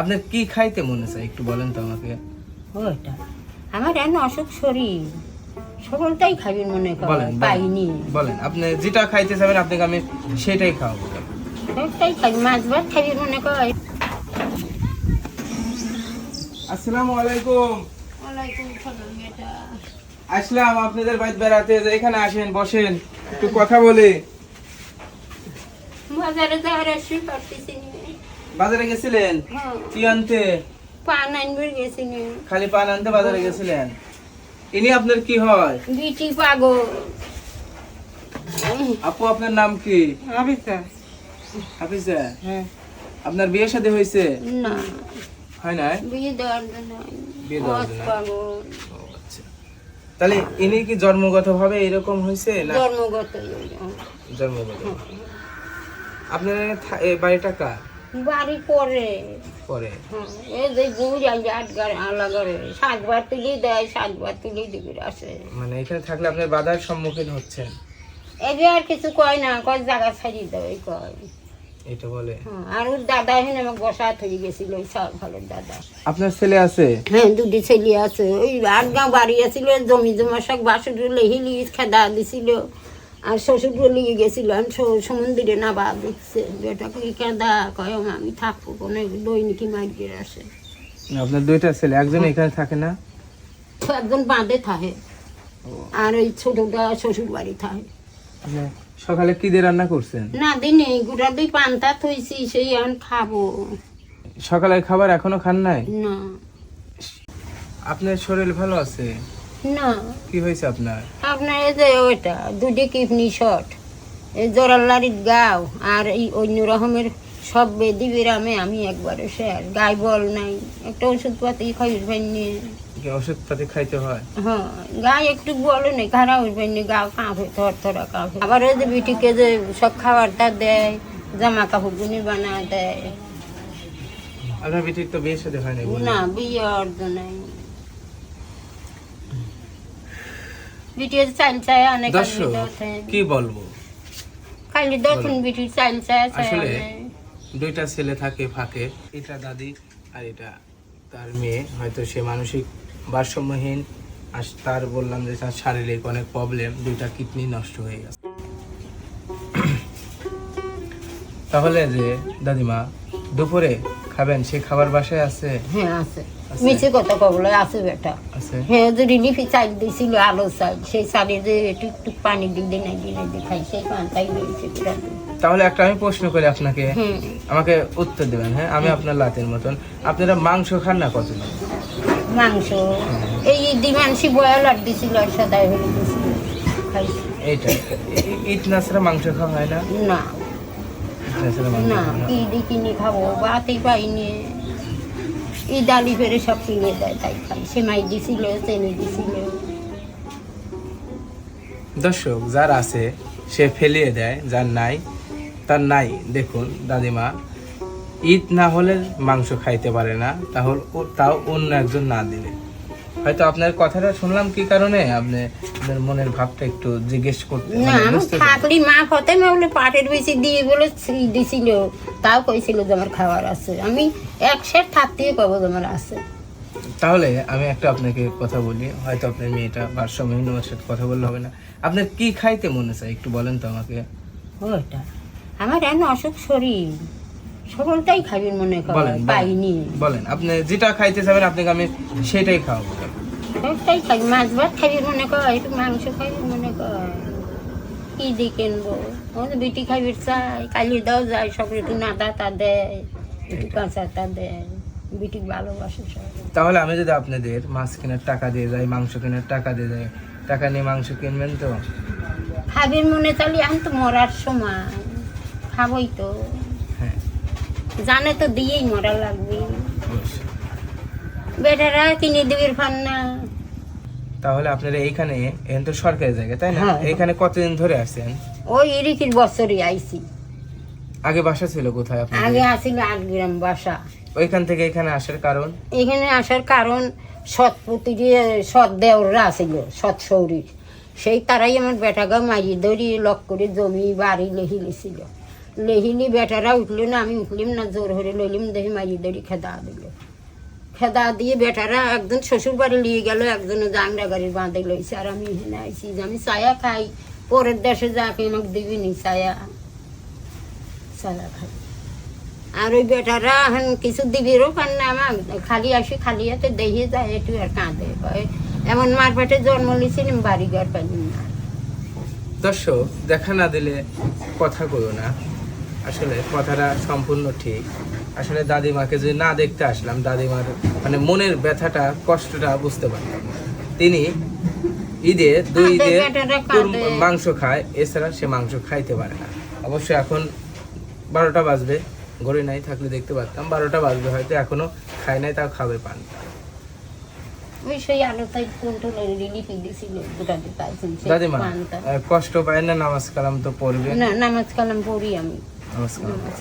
আপনার কি খাইতে মনে চায় একটু বলেন তো আমাকে। ওইটা। আমার এমন অসুখ শরীর। সকলটাই খাবি মনে কর বলেন বলেন। পাইনি। বলেন আপনি যেটা খাইতে চাবেন আপনাকে আমি সেটাই খাওয়াবো। সবটাই খাবি মাছ ভাত খাবি মনে কর। আসসালামু আলাইকুম। ওয়ালাইকুম সালাম বেটা। আসলাম আপনাদের বাড়িতে বেড়াতে যে এখানে আসেন বসেন একটু কথা বলি। বাজারে যাওয়ার আসতে পারতেছি বাজারে গেছিলেন? হ্যাঁ। কি আনতে? পান আনবে গেছি খালি পান আনতে বাজারে গেছিলেন? ইনি আপনার কি হয়? বিটি পাগল। আপু আপনার নাম কি? হাফিজা। হ্যাঁ। আপনার বিয়ে শাদী হয়েছে? না। হয় না বিয়ে দেওয়ার জন্য বিয়ে দেওয়ার জন্য। আচ্ছা। তাহলে ইনি কি জন্মগত ভাবে এরকম হয়েছে না? জন্মগত জন্মগত। আপনার বাড়িটা কার? বাড়ি পরে। পরে? এই যে গুড় আলাগারে সাতবার তুলি দেয় সাতবার তুলি আসে মানে এখানে থাকলে আপনার বাধার সম্মুখীন হচ্ছেন? এই যে আর কিছু কয় না কয় জায়গা ছাড়িয়ে দেয় এই কয়। এটা বলে। আর ওর দাদা এখানে আমাকে বসা থই গেছিল ওই ভালোর দাদা। আপনার ছেলে আছে? হ্যাঁ দুটি ছেলে আছে। ওই আটগাঁও বাড়ি আছিল জমি জমা সব বাসুর লেহিলি খেদা দিছিল। আর শ্বশুর নিয়ে গেছিল। আমি সমুদ্রে না বা দেখছে বেটা কি কেদা কয় আমি থাকব কোনো দৈনিকি মাইকের আসে। আপনার দুইটা ছেলে একজন এখানে থাকে না? একজন বাঁধে থাকে। আর ওই ছোটটা শ্বশুর বাড়ি থাকে। আপনি সকালে কি দিয়ে রান্না করছেন? না দিনে গোটা দুই পান্তা থইছি সেই এখন খাব। সকালের খাবার এখনও খান নাই? না। আপনার শরীর ভালো আছে? না। কি হয়েছে আপনার? আপনার এই যে ওইটা দুটি কিডনি শট এই জোরাল্লারির গাও আর এই অন্য রকমের সব বেদি বিরামে আমি একবারে শেয়ার। গায়ে বল নাই একটা ওষুধপাতি নিয়ে কি ওষুধপাতি খাইতে হয়? হ্যাঁ গায়ে একটু বলো নেই খারাপ হইবেন গাও কাঁপে থর থরা কাঁপে। আবার ওই যে বিটিকে যে সব খাবারটা দেয় জামা কাপড় গুনি বানা দেয়। আপনার বেটির তো বিয়ে সাথে বললেন। না বিয়ে অর্ধ নাই অনেক দর্শক কি বলব? খালি আসলে দুইটা ছেলে থাকে ফাঁকে এটা দাদি আর এটা তার মেয়ে। হয়তো সে মানসিক ভারসাম্যহীন আর তার বললাম যে তার শারীরিক অনেক প্রবলেম দুইটা কিডনি নষ্ট হয়ে গেছে। তাহলে যে দাদিমা দুপুরে খাবেন? সে খাবার বাসায় আছে? হ্যাঁ আছে? মিছে কত কবলে আছে বেটা। হ্যাঁ যে রিলিফি চাল দিছিল আলো চাল সেই চালে যে একটু একটু পানি দিই দিই নাই দিই নাই দিই খাই সেই পানটাই রয়েছে তাহলে একটা আমি প্রশ্ন করি আপনাকে। আমাকে উত্তর দেবেন হ্যাঁ? আমি আপনার লাতের মতন। আপনারা মাংস খান না কত মাংস। এই দিমানসি বয়ালার দিছিল আর সদাই হলে দিছিল এইটা। ইট নাছরা মাংস খাওয়া হয় না? না। না কি দি কিনে খাব? বাতেই পাইনি। এই ডালি ফেরে সব কিনে দেয়, তাই খাই সেমাই দিছিল চেনি দিছিল। দর্শক, যার আছে, সে ফেলিয়ে দেয়, যার নাই, তার নাই। দেখুন, দাদিমা, ঈদ না হলে মাংস খাইতে পারে না, তাহলে তাও অন্য একজন না দিলে। হয়তো আপনার কথাটা শুনলাম কি কারণে? আপনি আপনার মনের ভাবটা একটু জিজ্ঞেস করতে না মানে আমি থাকলি মা ফতে বলে পাটের বেশি দিয়ে বলে দিছিল। তাও কইছিল যে আমার খাবার আছে। আমি এক সেট থাকতেই কব যে আমার আছে। তাহলে আমি একটা আপনাকে কথা বলি। হয়তো আপনার মেয়েটা ভারসাম্যহীন ওর সাথে কথা বললে হবে না। আপনার কি খাইতে মনে চায়? একটু বলেন তো আমাকে। ওইটা। আমার এমন অসুখ শরীর। সকলটাই খাবি মনে কর বলেন বলেন। পাইনি। বলেন। আপনি যেটা খাইতে চাবেন আপনাকে আমি সেটাই খাওয়াবো। খাবি মাছ ভাত মনে কর একটু মাংস মনে কর কি দিয়ে কিনবো? আমাদের বিটি খাবি চাই কালি দাও যায় সব একটু নাদা তা দেয় একটু কাঁচা তা দেয় বিটি ভালোবাসে সব তাহলে আমি যদি আপনাদের মাছ কেনার টাকা দিয়ে যাই মাংস কেনার টাকা দিয়ে যাই টাকা নিয়ে মাংস কিনবেন তো? খাবির মনে চালি এখন তো মরার সময় খাবই তো। হ্যাঁ। জানে তো দিয়েই মরা লাগবে। বেটারা কিনে দিবির ফান না তাহলে আপনারা এইখানে এখন তো সরকারি জায়গা তাই না? হ্যাঁ। এইখানে কতদিন ধরে আছেন ওই এরিকির বছরই আইছি। আগে বাসা ছিল কোথায় আগে আপনাদের আসিল আট গ্রাম বাসা। ওইখান থেকে এখানে আসার কারণ? এখানে আসার কারণ সৎপতি দিয়ে সৎ দেওররা আসিল সৎ সৌরীর সেই তারাই আমার বেটাকে মারি ধরি লক করে জমি বাড়ি লেহিলেছিল লেহিলি বেটারা উঠল না আমি উঠলিম না জোর হরে লইলিম দেখি মারি দড়ি খেদা দিল। খেদা দিয়ে বেটারা একজন শ্বশুর বাড়ি নিয়ে গেল, একজন জাংরা গাড়ির বাঁধে লইছে। আর আমি এখানে যে আমি ছায়া খাই, পরের দেশে যাকে আমাকে দিবি নি, ছায়া। ছায়া খাই। আর ওই বেটারা এখন কিছু দিবিরও পান না আমার খালি আসি, খালি হাতে দেখিয়ে যায়, একটু আর কাঁদে এমন মার পেটে জন্ম নিয়েছিলাম, বাড়ি ঘর পাইনি না। দর্শক, দেখা না দিলে কথা কইও না। আসলে কথাটা সম্পূর্ণ ঠিক। আসলে দাদিমাকে যদি না দেখতে আসলাম দাদিমার মানে মনের ব্যথাটা কষ্টটা বুঝতে পারতাম। তিনি ঈদে দুই ঈদে। মাংস খায় এছাড়া সে মাংস খাইতে পারে না। অবশ্য এখন বারোটা বাজবে গড়ি নাই থাকলে দেখতে পারতাম বারোটা বাজবে হয়তো এখনও খায় নাই তাও খাবে পান দাদিমা কষ্ট পায় না নামাজ কালাম তো পড়বে? না নামাজ কালাম পড়ি আমি।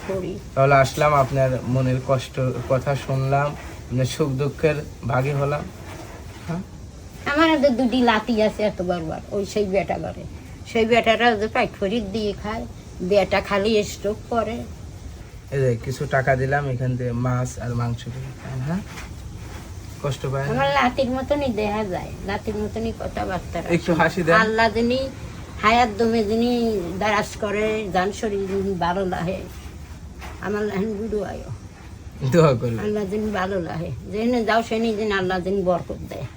পড়ি তাহলে আসলাম আপনার মনের কষ্ট কথা শুনলাম আপনার সুখ দুঃখের ভাগে হলাম। হ্যাঁ? আমার হাতে দুটি লাতি আছে এত বারবার ওই সেই বেটা করে। সেই বেটারা যে পাইট ফরিদ দিয়ে খায় বেটা খালি স্ট্রোক করে। এই যে কিছু টাকা দিলাম এখান থেকে মাছ আর মাংস হ্যাঁ? কষ্ট পায় আমার লাতির মতনই দেখা যায় লাতির মতনই কথাবার্তা। একটু হাসি দেন। আল্লাহ যিনি হায়াত দমে যিনি দারাজ করে জান শরীর যিনি ভালো লাহে আমার লাহেন গুরু আয়ো দোয়া আল্লাহ যিনি ভালো লাগে যেখানে যাও সেখানে যেন আল্লাহ যিনি বরকত দেয়।